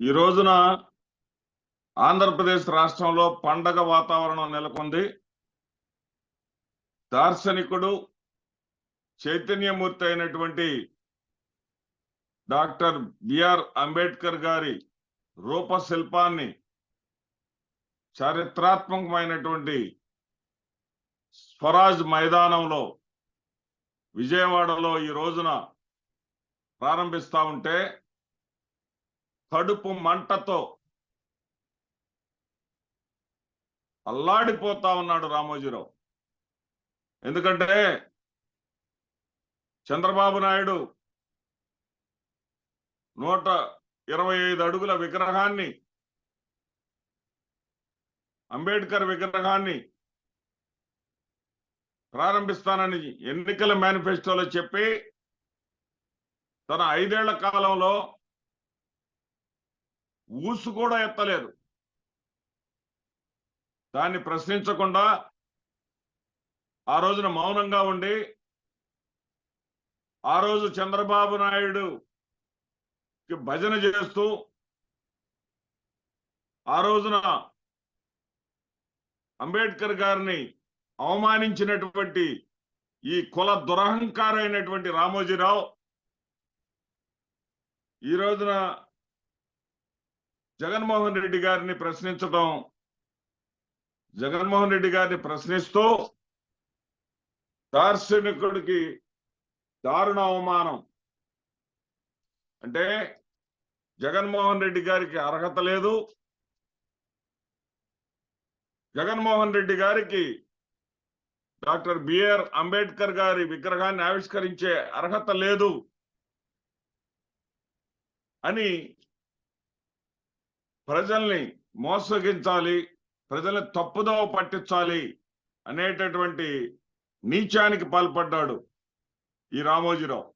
ఈ రోజున ఆంధ్రప్రదేశ్ రాష్ట్రంలో పండగ వాతావరణం నెలకొంది. దార్శనికుడు చైతన్యమూర్తి అయినటువంటి డాక్టర్ బిఆర్ అంబేద్కర్ గారి రూపశిల్పాన్ని చారిత్రాత్మకమైనటువంటి స్వరాజ్ మైదానంలో విజయవాడలో ఈ రోజున ప్రారంభిస్తా ఉంటే కడుపు మంటతో అల్లాడిపోతా ఉన్నాడు రామోజీరావు. ఎందుకంటే చంద్రబాబు నాయుడు నూట ఇరవై ఐదు అడుగుల విగ్రహాన్ని అంబేద్కర్ విగ్రహాన్ని ప్రారంభిస్తానని ఎన్నికల మేనిఫెస్టోలో చెప్పి తన ఐదేళ్ళ కాలంలో ఊసు కూడా ఎత్తలేదు. దాన్ని ప్రశ్నించకుండా ఆ రోజున మౌనంగా ఉండి ఆ రోజు చంద్రబాబు నాయుడు భజన చేస్తూ ఆ రోజున అంబేద్కర్ గారిని అవమానించినటువంటి ఈ కుల దురహంకారైనటువంటి రామోజీరావు ఈ రోజున జగన్మోహన్ రెడ్డి గారిని ప్రశ్నించడం జగన్మోహన్ రెడ్డి గారిని ప్రశ్నిస్తూ దార్శనికుడికి దారుణ అవమానం. అంటే జగన్మోహన్ రెడ్డి గారికి అర్హత లేదు. జగన్మోహన్ రెడ్డి గారికి డాక్టర్ బిఆర్ అంబేద్కర్ గారి విగ్రహాన్ని ఆవిష్కరించే అర్హత లేదు అని ప్రజల్ని మోసగించాలి ప్రజల్ని తప్పుదోవ పట్టించాలి అనేటటువంటి నీచానికి పాల్పడ్డాడు ఈ రామోజీరావు.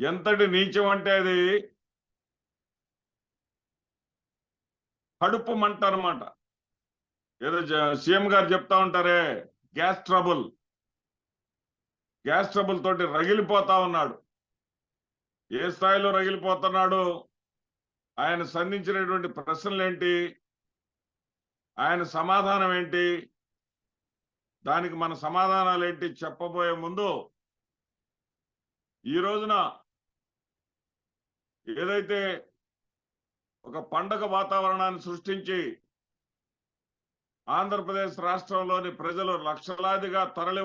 ఎంతటి నీచం అంటే అది? కడుపు మంట అనమాట ఏదో సీఎం గారు చెప్తా ఉంటారే గ్యాస్ ట్రబుల్. గ్యాస్ ట్రబుల్ తోటి రగిలిపోతా ఉన్నాడు. ఏ స్థాయిలో రగిలిపోతున్నాడు? ఆయన సంధించినటువంటి ప్రశ్నలు ఏంటి ఆయన సమాధానం ఏంటి దానికి మన సమాధానాలు ఏంటి చెప్పబోయే ముందు ఈ రోజున ఏదైతే ఒక పండగ వాతావరణాన్ని సృష్టించి ఆంధ్రప్రదేశ్ రాష్ట్రంలోని ప్రజలు లక్షలాదిగా తరలి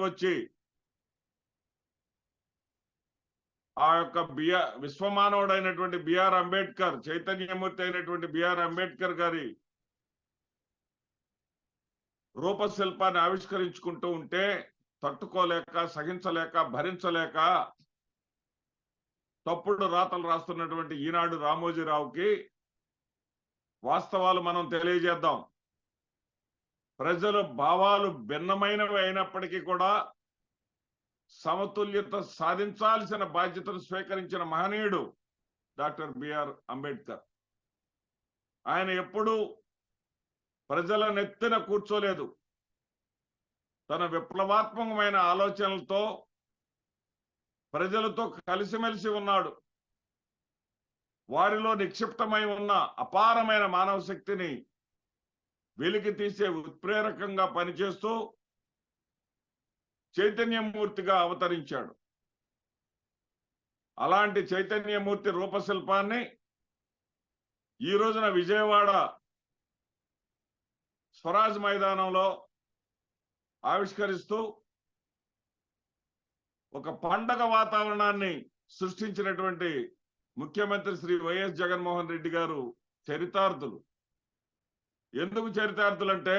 ఆ యొక్క బిఆర్ విశ్వమానవుడైనటువంటి బిఆర్ అంబేద్కర్ చైతన్యమూర్తి అయినటువంటి బిఆర్ అంబేద్కర్ గారి రూపశిల్పాన్ని ఆవిష్కరించుకుంటూ ఉంటే తట్టుకోలేక సహించలేక భరించలేక తప్పుడు రాతలు రాస్తున్నటువంటి ఈనాడు రామోజీరావుకి వాస్తవాలు మనం తెలియజేద్దాం. ప్రజల భావాలు భిన్నమైనవి అయినప్పటికీ కూడా సమతుల్యత సాధించాల్సిన బాధ్యతను స్వీకరించిన మహనీయుడు డాక్టర్ బిఆర్ అంబేద్కర్. ఆయన ఎప్పుడూ ప్రజల నెత్తిన కూర్చోలేదు. తన విప్లవాత్మకమైన ఆలోచనలతో ప్రజలతో కలిసిమెలిసి ఉన్నాడు. వారిలో నిక్షిప్తమై ఉన్న అపారమైన మానవ శక్తిని వెలికి తీసే ఉత్ప్రేరకంగా పనిచేస్తూ చైతన్యమూర్తిగా అవతరించాడు. అలాంటి చైతన్యమూర్తి రూపశిల్పాన్ని ఈ రోజున విజయవాడ స్వరాజ్ మైదానంలో ఆవిష్కరిస్తూ ఒక పండగ వాతావరణాన్ని సృష్టించినటువంటి ముఖ్యమంత్రి శ్రీ వైఎస్ జగన్మోహన్ రెడ్డి గారు చరితార్థులు. ఎందుకు చరితార్థులు అంటే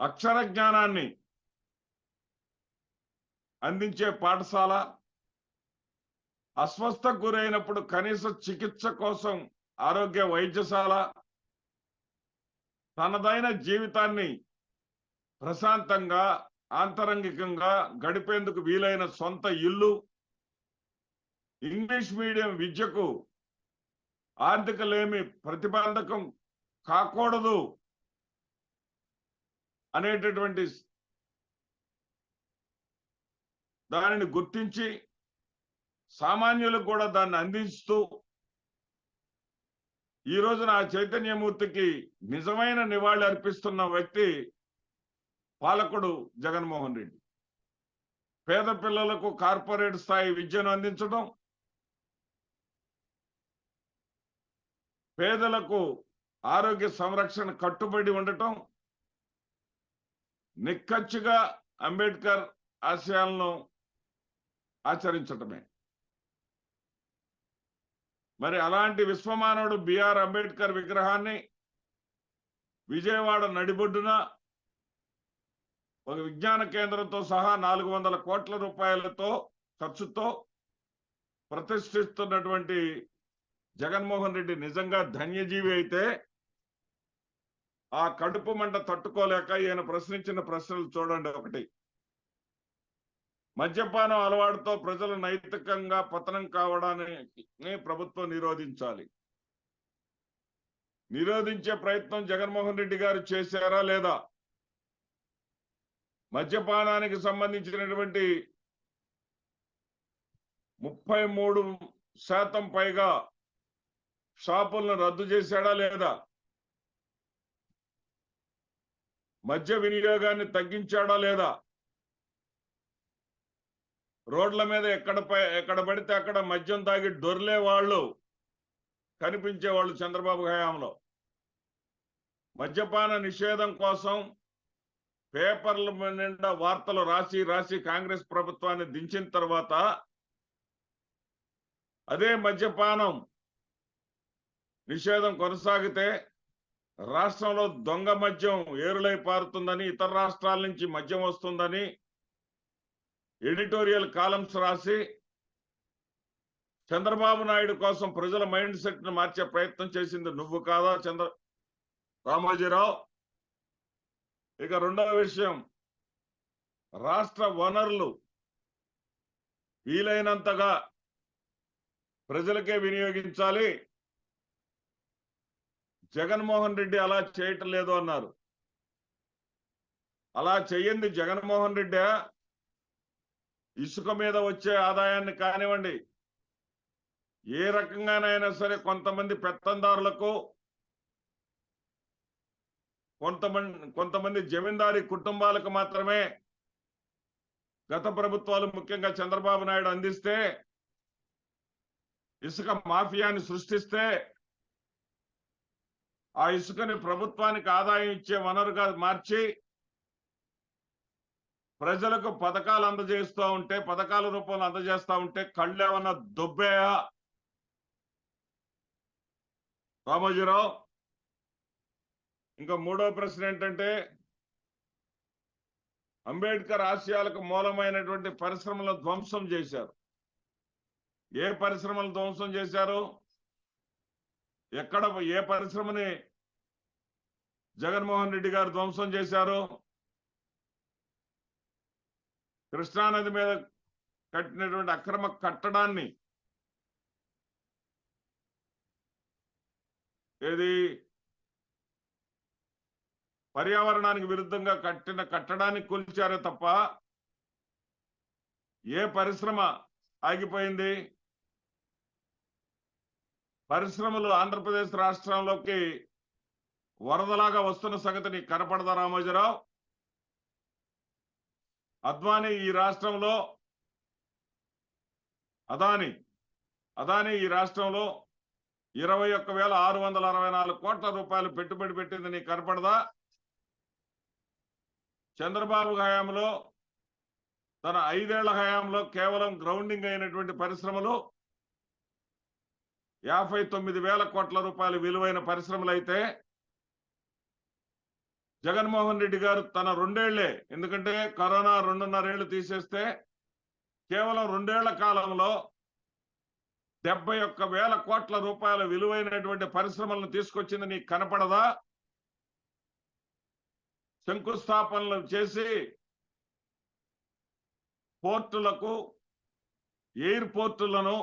అక్షర జ్ఞానాన్ని అందించే పాఠశాల అస్వస్థకు గురైనప్పుడు కనీస చికిత్స కోసం ఆరోగ్య వైద్యశాల తనదైన జీవితాన్ని ప్రశాంతంగా ఆంతరంగికంగా గడిపేందుకు వీలైన సొంత ఇల్లు ఇంగ్లీష్ మీడియం విద్యకు ఆర్థిక లేమి ప్రతిబంధకం కాకూడదు అనేటటువంటి దానిని గుర్తించి సామాన్యులకు కూడా దాన్ని అందిస్తూ ఈ రోజున ఆ చైతన్యమూర్తికి నిజమైన నివాళి అర్పిస్తున్న వ్యక్తి పాలకుడు జగన్మోహన్ రెడ్డి. పేద పిల్లలకు కార్పొరేట్ స్థాయి విద్యను అందించడం పేదలకు ఆరోగ్య సంరక్షణ కట్టుబడి ఉండటం నిక్కచ్చుగా అంబేద్కర్ ఆశయాలను ఆచరించటమే. మరి అలాంటి విశ్వమానవుడు బిఆర్ అంబేద్కర్ విగ్రహాన్ని విజయవాడ నడిబొడ్డున ఒక విజ్ఞాన కేంద్రంతో సహా నాలుగు వందల కోట్ల రూపాయలతో ఖర్చుతో ప్రతిష్ఠిస్తున్నటువంటి జగన్మోహన్ రెడ్డి నిజంగా ధన్యజీవి అయితే ఆ కడుపు మంట తట్టుకోలేక ఈయన ప్రశ్నించిన ప్రశ్నలు చూడండి ఒకటి. మద్యపానం అలవాటుతో ప్రజలు నైతికంగా పతనం కావడానికి ప్రభుత్వం నిరోధించాలి. నిరోధించే ప్రయత్నం జగన్మోహన్ రెడ్డి గారు చేశారా లేదా? మద్యపానానికి సంబంధించినటువంటి ముప్పై మూడు శాతం పైగా షాపులను రద్దు చేశాడా లేదా? మద్య వినియోగాన్ని తగ్గించాడా లేదా? రోడ్ల మీద ఎక్కడ ఎక్కడ పడితే అక్కడ మద్యం తాగి దొర్లే వాళ్ళు కనిపించే వాళ్ళు చంద్రబాబు హయాంలో. మద్యపాన నిషేధం కోసం పేపర్ల నిండా వార్తలు రాసి రాసి కాంగ్రెస్ ప్రభుత్వాన్ని దించిన తర్వాత అదే మద్యపానం నిషేధం కొనసాగితే రాష్ట్రంలో దొంగ మద్యం ఏరులై పారుతుందని ఇతర రాష్ట్రాల నుంచి మద్యం వస్తుందని ఎడిటోరియల్ కాలమ్స్ రాసి చంద్రబాబు నాయుడు కోసం ప్రజల మైండ్ సెట్ను మార్చే ప్రయత్నం చేసింది నువ్వు కాదా చంద్ర రామోజీరావు? ఇక రెండవ విషయం రాష్ట్ర వనరులు వీలైనంతగా ప్రజలకే వినియోగించాలి. జగన్మోహన్ రెడ్డి అలా చేయటం లేదు అన్నారు. అలా చెయ్యింది జగన్మోహన్ రెడ్డి. ఇసుక మీద వచ్చే ఆదాయాన్ని కానివ్వండి ఏ రకంగానైనా సరే కొంతమంది పెత్తందారులకు కొంతమంది కొంతమంది జమీందారీ కుటుంబాలకు మాత్రమే గత ప్రభుత్వాలు ముఖ్యంగా చంద్రబాబు నాయుడు అందిస్తే ఇసుక మాఫియాని సృష్టిస్తే ఆ ఇసుకని ప్రభుత్వానికి ఆదాయం ఇచ్చే వనరుగా మార్చి ప్రజలకు పథకాలు అందజేస్తూ ఉంటే పథకాల రూపంలో అందజేస్తా ఉంటే కళ్ళు ఏమన్నా దుబ్బేయా? రామోజీరావు ఇంకా మూడో ప్రశ్న ఏంటంటే అంబేద్కర్ ఆశయాలకు మూలమైనటువంటి పరిశ్రమల ధ్వంసం చేశారు. ఏ పరిశ్రమలు ధ్వంసం చేశారు? ఎక్కడ ఏ పరిశ్రమని జగన్మోహన్ రెడ్డి గారు ధ్వంసం చేశారు? కృష్ణానది మీద కట్టినటువంటి అక్రమ కట్టడాన్ని ఏది? పర్యావరణానికి విరుద్ధంగా కట్టిన కట్టడాన్ని కొలిచారే తప్ప ఏ పరిశ్రమ ఆగిపోయింది? పరిశ్రమలు ఆంధ్రప్రదేశ్ రాష్ట్రంలోకి వరదలాగా వస్తున్న సంగతి నీకు కనపడదా రామోజీరావు? అద్వానీ ఈ రాష్ట్రంలో అదాని అదాని ఈ రాష్ట్రంలో ఇరవై ఒక్క వేల ఆరు వందల అరవై నాలుగు కోట్ల రూపాయలు పెట్టుబడి పెట్టింది నీకు కనపడదా? చంద్రబాబు హయాంలో తన ఐదేళ్ళ హయాంలో కేవలం గ్రౌండింగ్ అయినటువంటి పరిశ్రమలు యాభై తొమ్మిది వేల కోట్ల రూపాయలు విలువైన పరిశ్రమలు అయితే జగన్మోహన్ రెడ్డి గారు తన రెండేళ్ళే. ఎందుకంటే కరోనా రెండున్నరేళ్ళు తీసేస్తే కేవలం రెండేళ్ళ కాలంలో డెబ్బై ఒక్క వేల కోట్ల రూపాయల విలువైనటువంటి పరిశ్రమలను తీసుకొచ్చింది నీకు కనపడదా? శంకుస్థాపనలు చేసి పోర్టులకు ఎయిర్పోర్టులను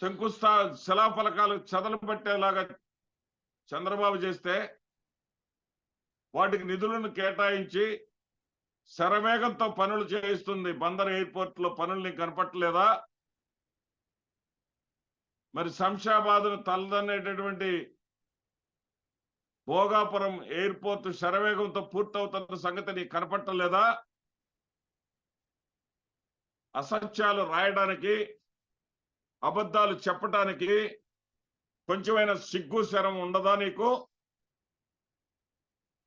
శంకుస్థా శిలాఫలకాలు చదలు పట్టేలాగా చంద్రబాబు చేస్తే వాటికి నిధులను కేటాయించి శరవేగంతో పనులు చేయిస్తుంది. బందర్ ఎయిర్పోర్ట్లో పనులు నీకు కనపట్టలేదా? మరి శంషాబాద్ను తలదనేటటువంటి భోగాపురం ఎయిర్పోర్ట్ శరవేగంతో పూర్తవుతున్న సంగతి నీకు కనపట్టలేదా? అసత్యాలు రాయడానికి అబద్ధాలు చెప్పటానికి కొంచెమైనా సిగ్గు శరం ఉండదా నీకు?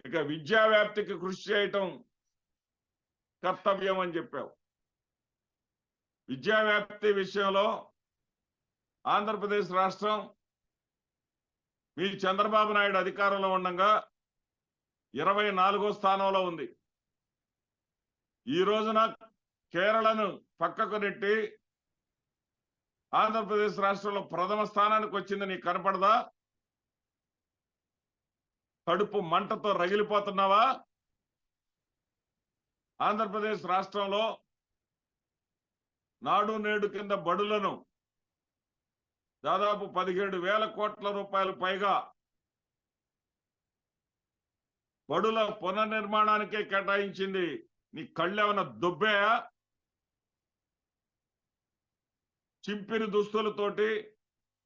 ఇక విద్యా వ్యాప్తికి కృషి చేయటం కర్తవ్యం అని చెప్పావు. విద్యా వ్యాప్తి విషయంలో ఆంధ్రప్రదేశ్ రాష్ట్రం మీ చంద్రబాబు నాయుడు అధికారంలో ఉండగా ఇరవై నాలుగో స్థానంలో ఉంది. ఈ రోజున కేరళను పక్కకు నెట్టి ఆంధ్రప్రదేశ్ రాష్ట్రంలో ప్రథమ స్థానానికి వచ్చింది నీకు కనపడదా? కడుపు మంటతో రగిలిపోతున్నావా? ఆంధ్రప్రదేశ్ రాష్ట్రంలో నాడు నేడు కింద బడులను దాదాపు పదిహేడు వేల కోట్ల రూపాయలు పైగా బడుల పునర్నిర్మాణానికే కేటాయించింది. నీ కళ్ళేమన్నా దుబ్బేయా? చింపిరి దుస్తులతోటి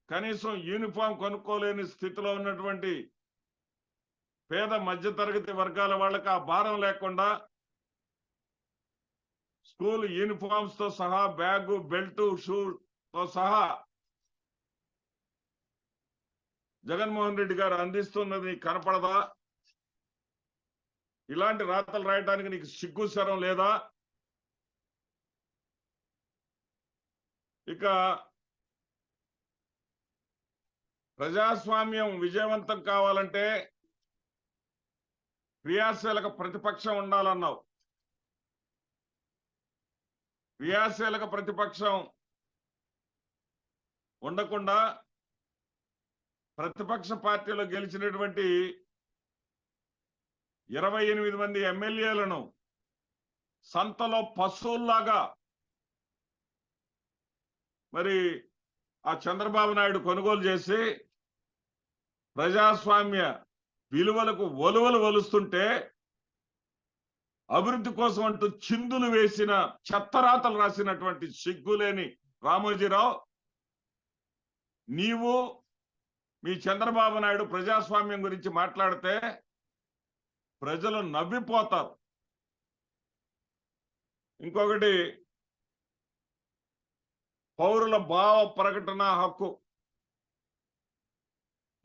కనీసం యూనిఫామ్ కొనుక్కోలేని స్థితిలో ఉన్నటువంటి పేద మధ్యతరగతి వర్గాల వాళ్ళకి ఆ భారం లేకుండా స్కూల్ యూనిఫామ్స్తో సహా బ్యాగు బెల్ట్ షూ తో సహా జగన్మోహన్ రెడ్డి గారు అందిస్తున్నది నీకు కనపడదా? ఇలాంటి రాతలు రాయడానికి నీకు సిగ్గు శరం లేదా? ఇక ప్రజాస్వామ్యం విజయవంతం కావాలంటే క్రియాశీలక ప్రతిపక్షం ఉండాలన్నావు. క్రియాశీలక ప్రతిపక్షం ఉండకుండా ప్రతిపక్ష పార్టీలో గెలిచినటువంటి ఇరవై ఎనిమిది మంది ఎమ్మెల్యేలను సంతలో పశువుల్లాగా మరి ఆ చంద్రబాబు నాయుడు కొనుగోలు చేసి ప్రజాస్వామ్య విలువలకు ఒలువలు వలుస్తుంటే అభివృద్ధి కోసం అంటూ చిందులు వేసిన చెత్తరాతలు రాసినటువంటి సిగ్గులేని రామోజీరావు నీవు మీ చంద్రబాబు నాయుడు ప్రజాస్వామ్యం గురించి మాట్లాడితే ప్రజలు నవ్విపోతారు. ఇంకొకటి పౌరుల భావ ప్రకటన హక్కు.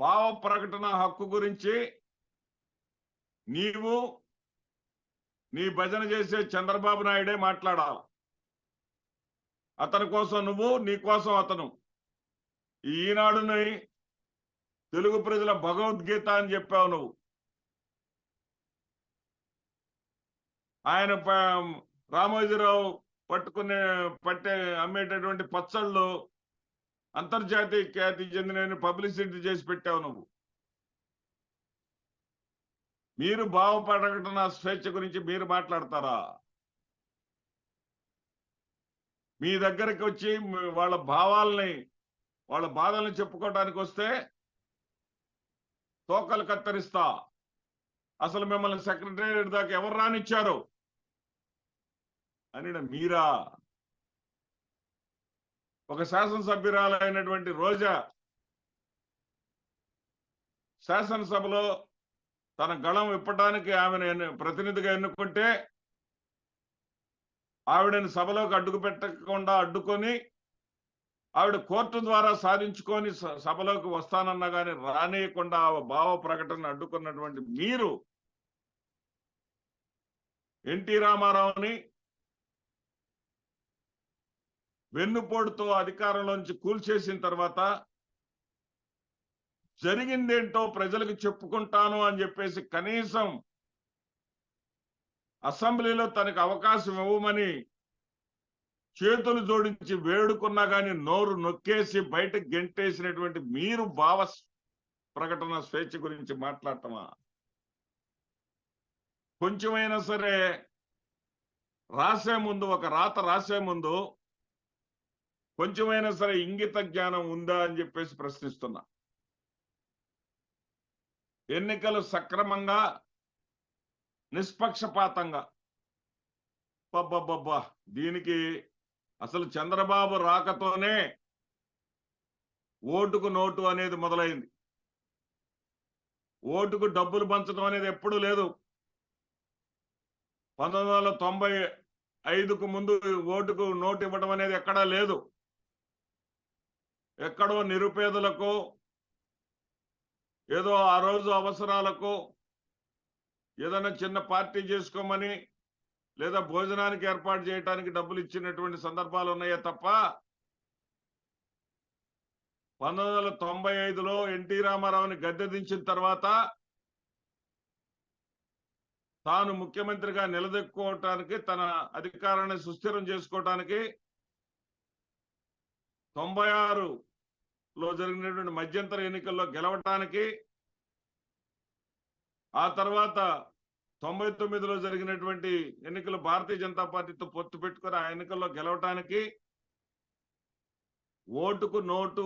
భావ ప్రకటన హక్కు గురించి నీవు నీ భజన చేసే చంద్రబాబు నాయుడే మాట్లాడాలి. అతని కోసం నువ్వు నీ కోసం అతను. ఈనాడుని తెలుగు ప్రజల భగవద్గీత అని చెప్పావు నువ్వు. ఆయన రామోజీరావు పట్టుకునే పట్టే అమ్మేటటువంటి పచ్చళ్ళు అంతర్జాతీయ ఖ్యాతి చెందిన పబ్లిసిటీ చేసి పెట్టావు నువ్వు. మీరు భావ ప్రకటన స్వేచ్ఛ గురించి మీరు మాట్లాడతారా? మీ దగ్గరికి వచ్చి వాళ్ళ భావాల్ని వాళ్ళ బాధల్ని చెప్పుకోవడానికి వస్తే తోకలు కత్తరిస్తా. అసలు మిమ్మల్ని సెక్రటేరియట్ దాకా ఎవరు రానిచ్చారు? అని మీరా? ఒక శాసనసభ్యురాలైనటువంటి రోజా శాసనసభలో తన గళం ఇప్పటానికి ఆమెను ఎన్ను- ప్రతినిధిగా ఎన్నుకుంటే ఆవిడని సభలోకి అడ్డుకు పెట్టకుండా అడ్డుకొని ఆవిడ కోర్టు ద్వారా సాధించుకొని స- సభలోకి వస్తానన్నా కానీ రానియకుండా ఆ భావ ప్రకటన అడ్డుకున్నటువంటి మీరు ఎన్టీ రామారావుని వెన్నుపోటుతో అధికారంలోంచి కూల్చేసిన తర్వాత జరిగిందేంటో ప్రజలకు చెప్పుకుంటాను అని చెప్పేసి కనీసం అసెంబ్లీలో తనకు అవకాశం ఇవ్వమని చేతులు జోడించి వేడుకున్నా కానీ నోరు నొక్కేసి బయటకు గెంటేసినటువంటి మీరు భావ ప్రకటన స్వేచ్ఛ గురించి మాట్లాడటమా? కొంచెమైనా సరే రాసే ముందు ఒక రాత రాసే ముందు కొంచెమైనా సరే ఇంగిత జ్ఞానం ఉందా అని చెప్పేసి ప్రశ్నిస్తున్నా. ఎన్నికలు సక్రమంగా నిష్పక్షపాతంగా. బబ్బబ్బబ్బా దీనికి అసలు చంద్రబాబు రాకతోనే ఓటుకు నోటు అనేది మొదలైంది. ఓటుకు డబ్బులు పంచడం అనేది ఎప్పుడూ లేదు. పంతొమ్మిది వందల తొంభై ఐదుకు ముందు ఓటుకు నోటు ఇవ్వడం అనేది ఎక్కడా లేదు. ఎక్కడో నిరుపేదలకు ఏదో ఆ రోజు అవసరాలకు ఏదైనా చిన్న పార్టీ చేసుకోమని లేదా భోజనానికి ఏర్పాటు చేయడానికి డబ్బులు ఇచ్చినటువంటి సందర్భాలు ఉన్నాయే తప్ప? పంతొమ్మిది వందల తొంభై ఐదులో ఎన్టీ రామారావుని గద్దె దించిన తర్వాత తాను ముఖ్యమంత్రిగా నిలదొక్కుకోవటానికి తన అధికారాన్ని సుస్థిరం చేసుకోవటానికి తొంభై ఆరులో జరిగినటువంటి మధ్యంతర ఎన్నికల్లో గెలవటానికి ఆ తర్వాత తొంభై తొమ్మిదిలో జరిగినటువంటి ఎన్నికలు భారతీయ జనతా పార్టీతో పొత్తు పెట్టుకుని ఆ ఎన్నికల్లో గెలవటానికి ఓటుకు నోటు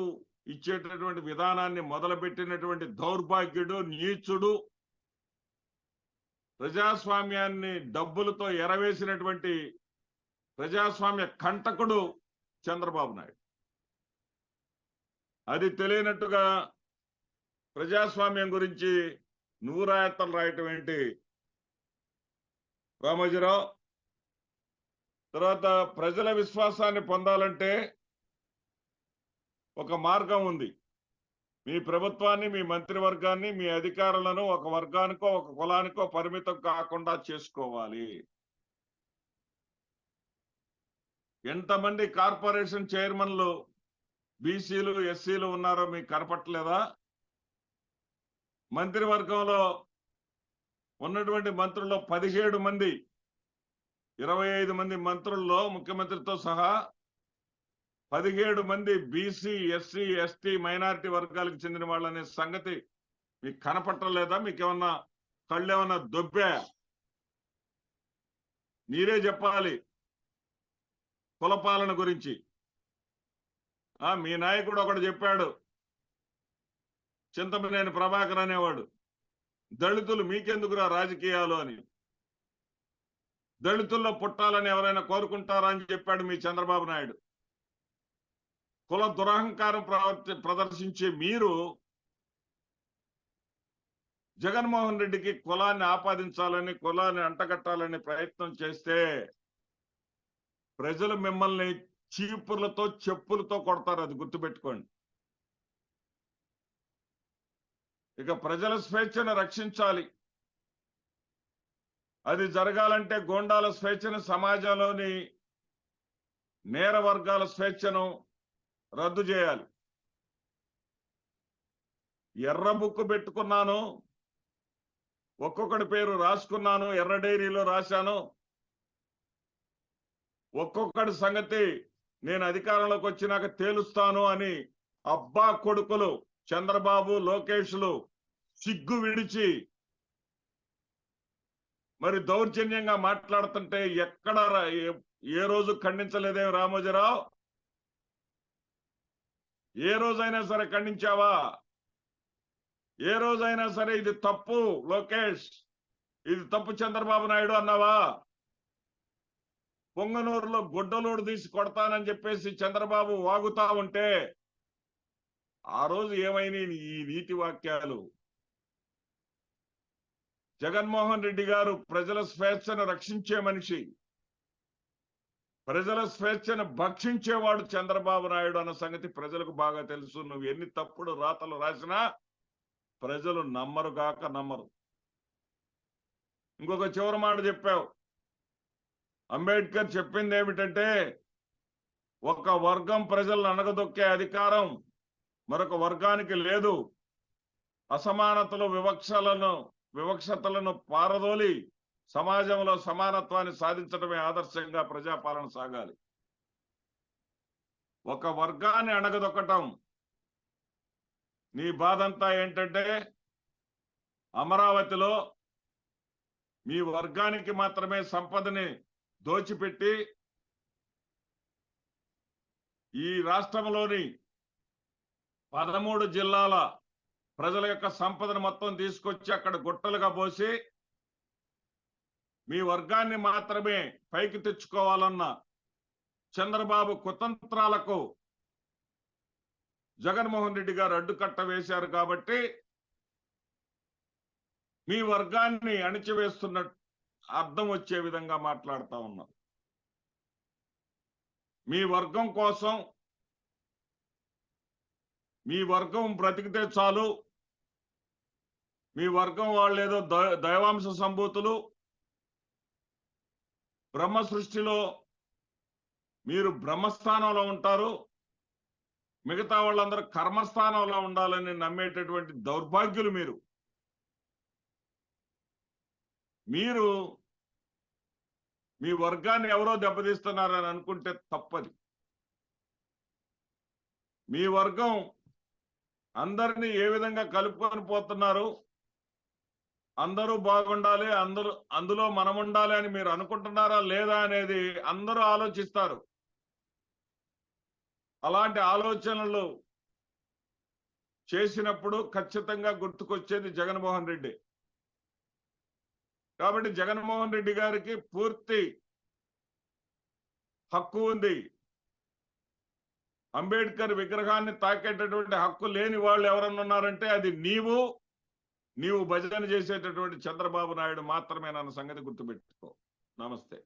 ఇచ్చేటటువంటి విధానాన్ని మొదలుపెట్టినటువంటి దౌర్భాగ్యుడు నీచుడు ప్రజాస్వామ్యాన్ని డబ్బులతో ఎరవేసినటువంటి ప్రజాస్వామ్య కంటకుడు చంద్రబాబు నాయుడు. అది తెలియనట్టుగా ప్రజాస్వామ్యం గురించి నువ్వు రాయత్తలు రాయటం ఏంటి? రామోజీరావు తర్వాత ప్రజల విశ్వాసాన్ని పొందాలంటే ఒక మార్గం ఉంది. మీ ప్రభుత్వాన్ని మీ మంత్రివర్గాన్ని మీ అధికారులను ఒక వర్గానికో ఒక కులానికో పరిమితం కాకుండా చేసుకోవాలి. ఎంతమంది కార్పొరేషన్ చైర్మన్లు బీసీలు ఎస్సీలు ఉన్నారో మీకు కనపట్లేదా మంత్రివర్గంలో ఉన్నటువంటి మంత్రుల్లో పదిహేడు మంది ఇరవై ఐదు మంది మంత్రుల్లో ముఖ్యమంత్రితో సహా పదిహేడు మంది బీసీ ఎస్సీ ఎస్టీ మైనారిటీ వర్గాలకు చెందిన వాళ్ళనే సంగతి మీకు కనపట్టలేదా? మీకు ఏమన్నా కళ్ళు ఏమన్నా దొబ్బే? మీరే చెప్పాలి కులపాలన గురించి. మీ నాయకుడు ఒకడు చెప్పాడు చింతమనేని ప్రభాకర్ అనేవాడు. దళితులు మీకెందుకురా రాజకీయాలు అని. దళితుల్లో పుట్టాలని ఎవరైనా కోరుకుంటారా అని చెప్పాడు మీ చంద్రబాబు నాయుడు. కుల దురహంకారం ప్రవర్తి ప్రదర్శించే మీరు జగన్మోహన్ రెడ్డికి కులాన్ని ఆపాదించాలని కులాన్ని అంటగట్టాలని ప్రయత్నం చేస్తే ప్రజలు మిమ్మల్ని చీపుర్లతో చెప్పులతో కొడతారు. అది గుర్తుపెట్టుకోండి. ఇక ప్రజల స్వేచ్ఛను రక్షించాలి. అది జరగాలంటే గోండాల స్వేచ్ఛను సమాజంలోని నేర వర్గాల స్వేచ్ఛను రద్దు చేయాలి. ఎర్ర బుక్కు పెట్టుకున్నాను ఒక్కొక్కడి పేరు రాసుకున్నాను ఎర్ర డైరీలో రాశాను. ఒక్కొక్కడి సంగతి నేను అధికారంలోకి వచ్చినాక తేలుస్తాను అని అబ్బా కొడుకులు చంద్రబాబు లోకేష్లు సిగ్గు విడిచి మరి దౌర్జన్యంగా మాట్లాడుతుంటే ఎక్కడ ఏ- ఏ రోజు ఖండించలేదేం రామోజీరావు? ఏ రోజైనా సరే ఖండించావా? ఏ రోజైనా సరే ఇది తప్పు లోకేష్. ఇది తప్పు చంద్రబాబు నాయుడు అన్నావా? పొంగనూరులో గుడ్డలోడు తీసి కొడతానని చెప్పేసి చంద్రబాబు వాగుతా ఉంటే ఆ రోజు ఏమైనాయి ఈ నీతి వాక్యాలు? జగన్మోహన్ రెడ్డి గారు ప్రజల స్వేచ్ఛను రక్షించే మనిషి. ప్రజల స్వేచ్ఛను భక్షించేవాడు చంద్రబాబు నాయుడు అన్న సంగతి ప్రజలకు బాగా తెలుసు. నువ్వు ఎన్ని తప్పుడు రాతలు రాసినా ప్రజలు నమ్మరు గాక నమ్మరు. ఇంకొక చివరి మాట చెప్పావు. అంబేద్కర్ చెప్పింది ఏమిటంటే ఒక వర్గం ప్రజలను అనగదొక్కే అధికారం మరొక వర్గానికి లేదు. అసమానతలు వివక్షలను వివక్షతలను పారదోలి సమాజంలో సమానత్వాన్ని సాధించడమే ఆదర్శంగా ప్రజాపాలన సాగాలి. ఒక వర్గాన్ని అణగదొక్కటం నీ బాధంతా ఏంటంటే అమరావతిలో మీ వర్గానికి మాత్రమే సంపదని దోచిపెట్టి ఈ రాష్ట్రంలోని పదమూడు జిల్లాల ప్రజల యొక్క సంపదను మొత్తం తీసుకొచ్చి అక్కడ గుట్టలుగా పోసి మీ వర్గాన్ని మాత్రమే పైకి తెచ్చుకోవాలన్న చంద్రబాబు కుతంత్రాలకు జగన్మోహన్ రెడ్డి గారు అడ్డుకట్ట వేశారు కాబట్టి మీ వర్గాన్ని అణిచివేస్తున్నట్టు అర్థం వచ్చే విధంగా మాట్లాడుతూ ఉన్నారు మీ వర్గం కోసం మీ వర్గం బ్రతికితే చాలు. మీ వర్గం వాళ్ళు ఏదో దైవాంశ సంభూతులు. బ్రహ్మ సృష్టిలో మీరు బ్రహ్మస్థానంలో ఉంటారు. మిగతా వాళ్ళందరూ కర్మస్థానంలో ఉండాలని నమ్మేటటువంటి దౌర్భాగ్యులు మీరు. మీరు మీ వర్గాన్ని ఎవరో దెబ్బతీస్తున్నారని అనుకుంటే తప్పది. మీ వర్గం అందరినీ ఏ విధంగా కలుపుకొని పోతున్నారు? అందరూ బాగుండాలి అందరూ అందులో మనం ఉండాలి అని మీరు అనుకుంటున్నారా లేదా అనేది అందరూ ఆలోచిస్తారు. అలాంటి ఆలోచనలు చేసినప్పుడు ఖచ్చితంగా గుర్తుకొచ్చేది జగన్మోహన్ రెడ్డి. కాబట్టి జగన్మోహన్ రెడ్డి గారికి పూర్తి హక్కు ఉంది. అంబేద్కర్ విగ్రహాన్ని తాకేటటువంటి హక్కు లేని వాళ్ళు ఎవరన్నా ఉన్నారంటే అది నీవు నీవు భజన చేసేటటువంటి చంద్రబాబు నాయుడు మాత్రమేనన్న సంగతి గుర్తుపెట్టుకో. నమస్తే.